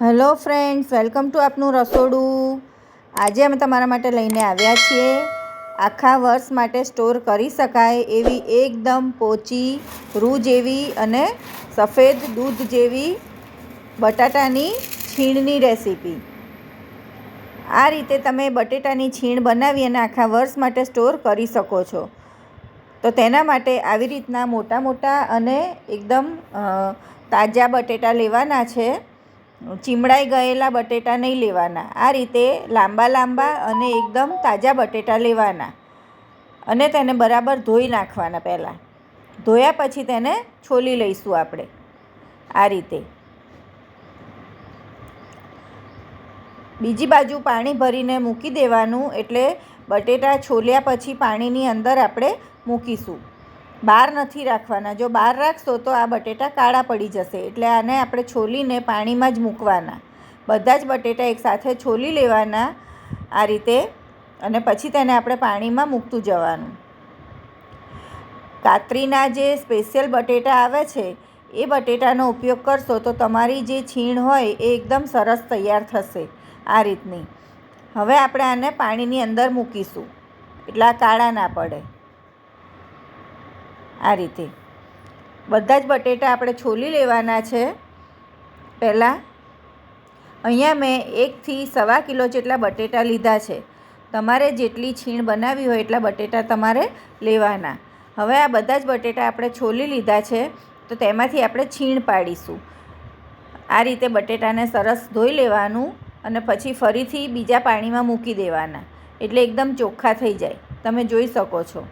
Hello friends, welcome to આપનું રસોડું. આજે અમે તમારા માટે લઈને આવ્યા છીએ. આખા વર્ષ માટે સ્ટોર કરી શકાય એવી એકદમ પોચી રૂ જેવી અને સફેદ દૂધ જેવી બટાટાની છીણની રેસીપી. આ રીતે તમે બટેટાની છીણ બનાવી અને આખા વર્ષ માટે સ્ટોર કરી શકો છો. તો તેના માટે આવી રીતના મોટા મોટા અને એકદમ તાજા બટેટા લેવાના છે. ચીમડાઈ ગયેલા બટેટા નહીં લેવાના. આ રીતે લાંબા લાંબા અને એકદમ તાજા બટેટા લેવાના અને તેને બરાબર ધોઈ નાખવાના પહેલાં. ધોયા પછી તેને છોલી લઈશું આપણે આ રીતે. બીજી બાજુ પાણી ભરીને મૂકી દેવાનું એટલે બટેટા છોલ્યા પછી પાણીની અંદર આપણે મૂકીશું. બહાર નથી રાખવાના. જો બહાર રાખશો તો આ બટેટા કાળા પડી જશે. એટલે આને આપણે છોલીને પાણીમાં જ મૂકવાના. બધા જ બટેટા એકસાથે છોલી લેવાના આ રીતે અને પછી તેને આપણે પાણીમાં મૂકતું જવાનું. કાતરીના જે સ્પેશિયલ બટેટા આવે છે, એ બટેટાનો ઉપયોગ કરશો તો તમારી જે છીણ હોય એ એકદમ સરસ તૈયાર થશે આ રીતની. હવે આપણે આને પાણીની અંદર મૂકીશું. એટલા કાળા ના પડે. આ રીતે. બધા જ બટેટા આપણે છોલી લેવાના છે. પહેલાં અહીંયા મેં એકથી સવા કિલો જેટલા બટેટા લીધા છે. તમારે જેટલી છીણ બનાવી હોય એટલા બટેટા તમારે લેવાના. હવે આ બધા જ બટેટા આપણે છોલી લીધા છે, તો તેમાંથી આપણે છીણ પાડીશું. આ રીતે બટેટાને સરસ ધોઈ લેવાનું અને પછી ફરીથી બીજા પાણીમાં મૂકી દેવાના. એટલે એકદમ ચોખ્ખા થઈ જાય. તમે જોઈ શકો છો.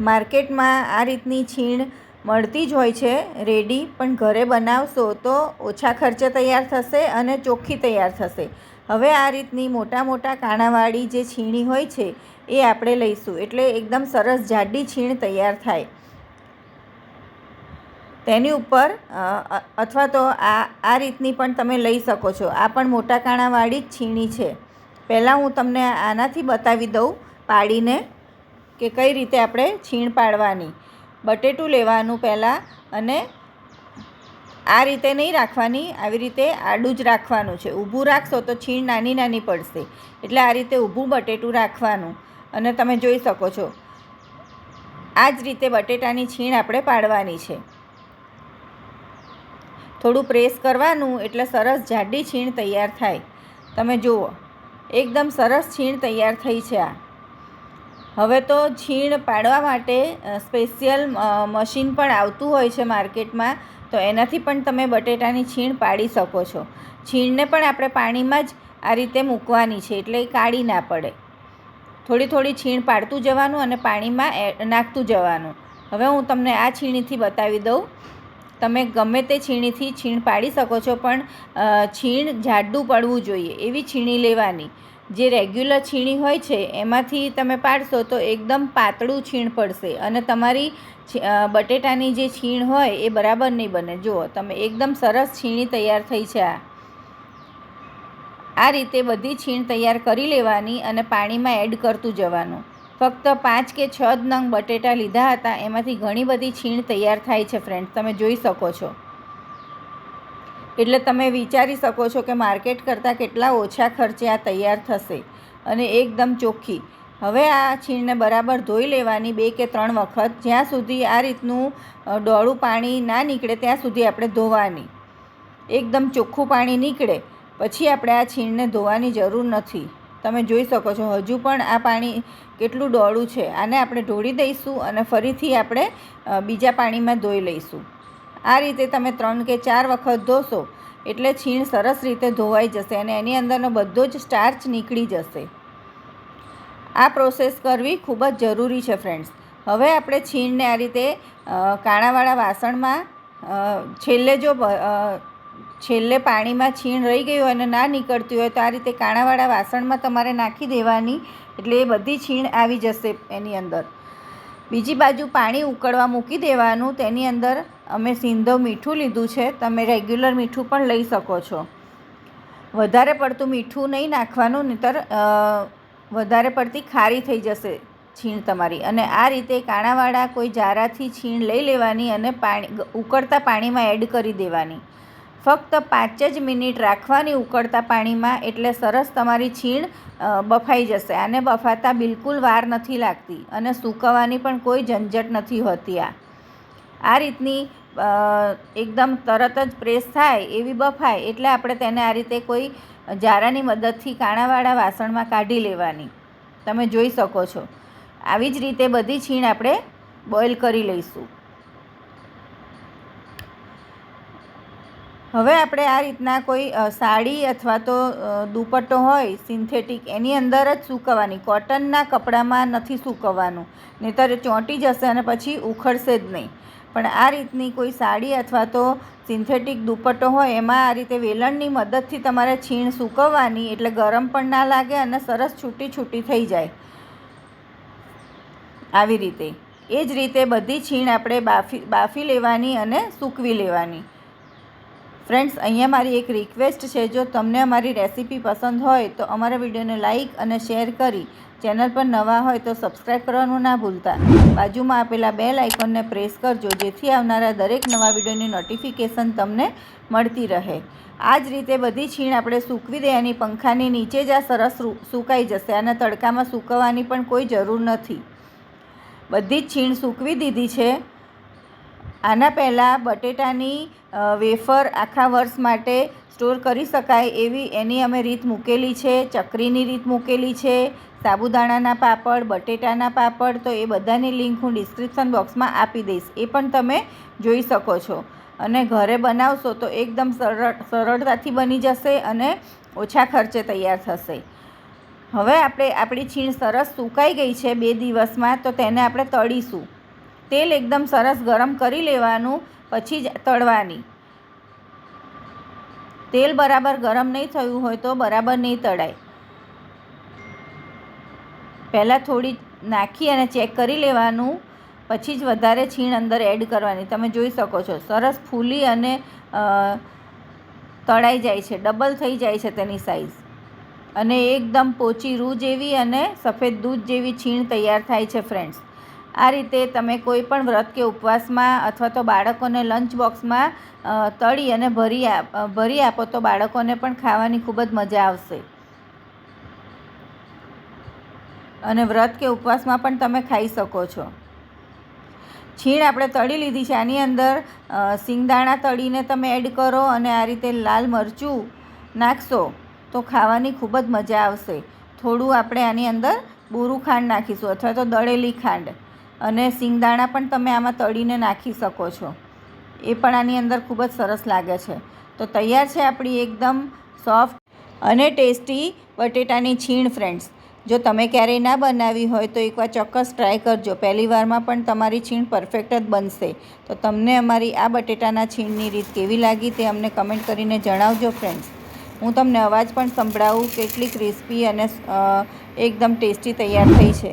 માર્કેટમાં આ રીતની છીણ મળતી જ હોય છે, રેડી. પણ ઘરે બનાવશો તો ઓછા ખર્ચે તૈયાર થશે અને ચોખ્ખી તૈયાર થશે. હવે આ રીતની મોટા મોટા કાણાવાળી જે છીણી હોય છે, એ આપણે લઈશું. એટલે એકદમ સરસ જાડી છીણ તૈયાર થાય. તેની ઉપર અથવા તો આ આ રીતની પણ તમે લઈ શકો છો. આ પણ મોટા કાણાવાળી જ છીણી છે. પહેલાં હું તમને આનાથી બતાવી દઉં, પાડીને. કે કઈ રીતે આપણે છીણ પાડવાની. બટેટું લેવાનું પહેલાં અને આ રીતે નહીં રાખવાની, આવી રીતે આડું જ રાખવાનું છે. ઊભું રાખશો તો છીણ નાની નાની પડશે. એટલે આ રીતે ઊભું બટેટું રાખવાનું. અને તમે જોઈ શકો છો, આ જ રીતે બટેટાની છીણ આપણે પાડવાની છે. થોડું પ્રેસ કરવાનું એટલે સરસ જાડી છીણ તૈયાર થાય. તમે જુઓ, એકદમ સરસ છીણ તૈયાર થઈ છે આ. હવે તો છીણ પાડવા માટે સ્પેશિયલ મશીન પણ આવતું હોય છે માર્કેટમાં તો એનાથી પણ તમે બટેટાની છીણ પાડી શકો છો. છીણને પણ આપણે પાણીમાં જ આ રીતે મૂકવાની છે, એટલે એ કાઢી ના પડે. થોડી થોડી છીણ પાડતું જવાનું અને પાણીમાં નાખતું જવાનું. હવે હું તમને આ છીણીથી બતાવી દઉં. તમે ગમે તે છીણીથી છીણ પાડી શકો છો, પણ છીણ જાડું પડવું જોઈએ, એવી છીણી લેવાની. જે રેગ્યુલર છીણી હોય છે, એમાંથી તમે પાડશો તો એકદમ પાતળું છીણ પડશે અને તમારી બટેટાની જે છીણ હોય એ બરાબર નહીં બને. જુઓ, તમે એકદમ સરસ છીણી તૈયાર થઈ છે આ. આ રીતે બધી છીણ તૈયાર કરી લેવાની અને પાણીમાં એડ કરતું જવાનું. ફક્ત પાંચ કે છ નંગ બટેટા લીધા હતા, એમાંથી ઘણી બધી છીણ તૈયાર થાય છે ફ્રેન્ડ્સ તમે જોઈ શકો છો. એટલે તમે વિચારી શકો છો કે માર્કેટ કરતાં કેટલા ઓછા ખર્ચે આ તૈયાર થશે. અને એકદમ ચોખ્ખી. હવે આ છીણને બરાબર ધોઈ લેવાની બે કે ત્રણ વખત. જ્યાં સુધી આ રીતનું ડોળું પાણી ના નીકળે, ત્યાં સુધી આપણે ધોવાની. એકદમ ચોખ્ખું પાણી નીકળે, પછી આપણે આ છીણને ધોવાની જરૂર નથી. તમે જોઈ શકો છો, હજુ પણ આ પાણી કેટલું ડોળું છે. આને આપણે ઢોળી દઈશું અને ફરીથી આપણે બીજા પાણીમાં ધોઈ લઈશું. આ રીતે તમે ત્રણ કે ચાર વખત ધોશો, એટલે છીણ સરસ રીતે ધોવાઈ જશે અને એની અંદરનો બધો જ સ્ટાર્ચ નીકળી જશે. આ પ્રોસેસ કરવી ખૂબ જ જરૂરી છે ફ્રેન્ડ્સ. હવે આપણે છીણને આ રીતે કાણાવાળા વાસણમાં છેલ્લે જો છેલ્લે પાણીમાં છીણ રહી ગયું અને ના નીકળતી હોય તો આ રીતે કાણાવાળા વાસણમાં તમારે નાખી દેવાની, એટલે એ બધી છીણ આવી જશે એની અંદર. બીજી બાજુ પાણી ઉકળવા મૂકી દેવાનું, તેની અંદર અમે સિંધો મીઠું લીધું છે, તમે રેગ્યુલર મીઠું પણ લઈ શકો છો. વધારે પડતું મીઠું નહીં નાખવાનું, નહીતર વધારે પડતી ખારી થઈ જશે છીણ તમારી. અને આ રીતે કાણાવાળા કોઈ જારાથી છીણ લઈ લેવાની અને પાણી ઉકળતા પાણીમાં એડ કરી દેવાની. ફક્ત પાંચ જ મિનિટ રાખવાની ઉકળતા પાણીમાં એટલે સરસ તમારી છીણ બફાઈ જશે. આને બફાતા બિલકુલ વાર નથી લાગતી અને સૂકવવાની પણ કોઈ ઝંઝટ નથી હોતી આ. આ રીતની એકદમ તરત જ પ્રેસ થાય એવી બફાય એટલે આપણે તેને આ રીતે કોઈ જારાની મદદથી કાણાવાળા વાસણમાં કાઢી લેવાની. તમે જોઈ શકો છો. આવી જ રીતે બધી છીણ આપણે બોઇલ કરી લઈશું. હવે આપણે આ રીતના કોઈ સાડી અથવા તો દુપટ્ટો હોય, સિન્થેટિક, એની અંદર જ સૂકવવાની. કોટનના કપડામાં નથી સૂકવવાનું. નહીતર ચોંટી જશે અને પછી ઉખડશે જ નહીં. પણ આ રીતની કોઈ સાડી અથવા તો સિન્થેટિક દુપટ્ટો હોય, એમાં આ રીતે વેલણની મદદથી તમારે છીણ સૂકવવાની, એટલે ગરમ પણ ના લાગે અને સરસ છૂટી છૂટી થઈ જાય. આવી રીતે. એ જ રીતે બધી છીણ આપણે બાફી બાફી લેવાની અને સૂકવી લેવાની. ફ્રેન્ડ્સ અહીંયા મારી એક રિક્વેસ્ટ છે, જો તમને અમારી રેસીપી પસંદ હોય, તો અમારા વિડીયોને લાઇક અને શેર કરી. ચેનલ પર નવા હોય તો સબસ્ક્રાઈબ કરવાનું ના ભૂલતા. બાજુમાં આપેલા બેલ આઇકોનને પ્રેસ કરજો, જેથી આવનારા દરેક નવા વિડીયોની નોટિફિકેશન તમને મળતી રહે. આ જ રીતે બધી છીણ આપણે સૂકવી દેવાની પંખાની નીચે જ આ સરસ સુકાઈ જશે. અને તડકામાં સૂકવવાની પણ કોઈ જરૂર નથી. બધી જ છીણ સૂકવી દીધી છે. આના પહેલાં બટેટાની વેફર આખા વર્ષ માટે સ્ટોર કરી શકાય એવી એની અમે રીત મૂકેલી છે. ચકરીની રીત મૂકેલી છે, સાબુદાણાના પાપડ, બટેટાના પાપડ, તો એ બધાની લિંક હું ડિસ્ક્રિપ્શન બોક્સમાં આપી દઈશ. એ પણ તમે જોઈ શકો છો. અને ઘરે બનાવશો તો એકદમ સરળ, સરળતાથી બની જશે અને ઓછા ખર્ચે તૈયાર થશે. હવે આપણે, આપણી છીણ સરસ સુકાઈ ગઈ છે બે દિવસમાં, તો તેને આપણે તળીશું. તેલ એકદમ સરસ ગરમ કરી લેવાનું, પછી જ તળવાની. તેલ બરાબર ગરમ નહીં થયું હોય તો બરાબર નહીં તળાય. પહેલાં થોડી નાખી અને ચેક કરી લેવાનું, પછી જ વધારે છીણ અંદર એડ કરવાની. તમે જોઈ શકો છો, સરસ ફૂલી અને તળાઈ જાય છે, ડબલ થઈ જાય છે તેની સાઈઝ. અને એકદમ પોચી રૂ જેવી અને સફેદ દૂધ જેવી છીણ તૈયાર થાય છે ફ્રેન્ડ્સ આ રીતે તમે કોઈ પણ વ્રત કે ઉપવાસમાં અથવા તો બાળકોને લંચ બોક્સમાં તળી અને ભરી ભરી આપો તો બાળકોને પણ ખાવાની ખૂબ જ મજા આવશે. અને વ્રત કે ઉપવાસમાં પણ તમે ખાઈ શકો છો. છીણ આપણે તળી લીધી છે. આની અંદર સિંગદાણા તળીને તમે એડ કરો અને આ રીતે લાલ મરચું નાખશો તો ખાવાની ખૂબ જ મજા આવશે. થોડું આપણે આની અંદર બોરું ખાંડ નાખીશું અથવા તો દળેલી ખાંડ. અને સિંગદાણા પણ તમે આમાં તળીને નાખી શકો છો. એ પણ આની અંદર ખૂબ જ સરસ લાગે છે. તો તૈયાર છે આપણી એકદમ સોફ્ટ અને ટેસ્ટી બટેટાની છીણ ફ્રેન્ડ્સ. જો તમે ક્યારેય ના બનાવી હોય તો એકવાર ચોક્કસ ટ્રાય કરજો. પહેલી વારમાં પણ તમારી છીણ પરફેક્ટ જ બનશે. તો તમને અમારી આ બટેટાના છીણની રીત કેવી લાગી તે અમને કમેન્ટ કરીને જણાવજો ફ્રેન્ડ્સ. હું તમને અવાજ પણ સંભળાવું કેટલી ક્રિસ્પી અને એકદમ ટેસ્ટી તૈયાર થઈ છે.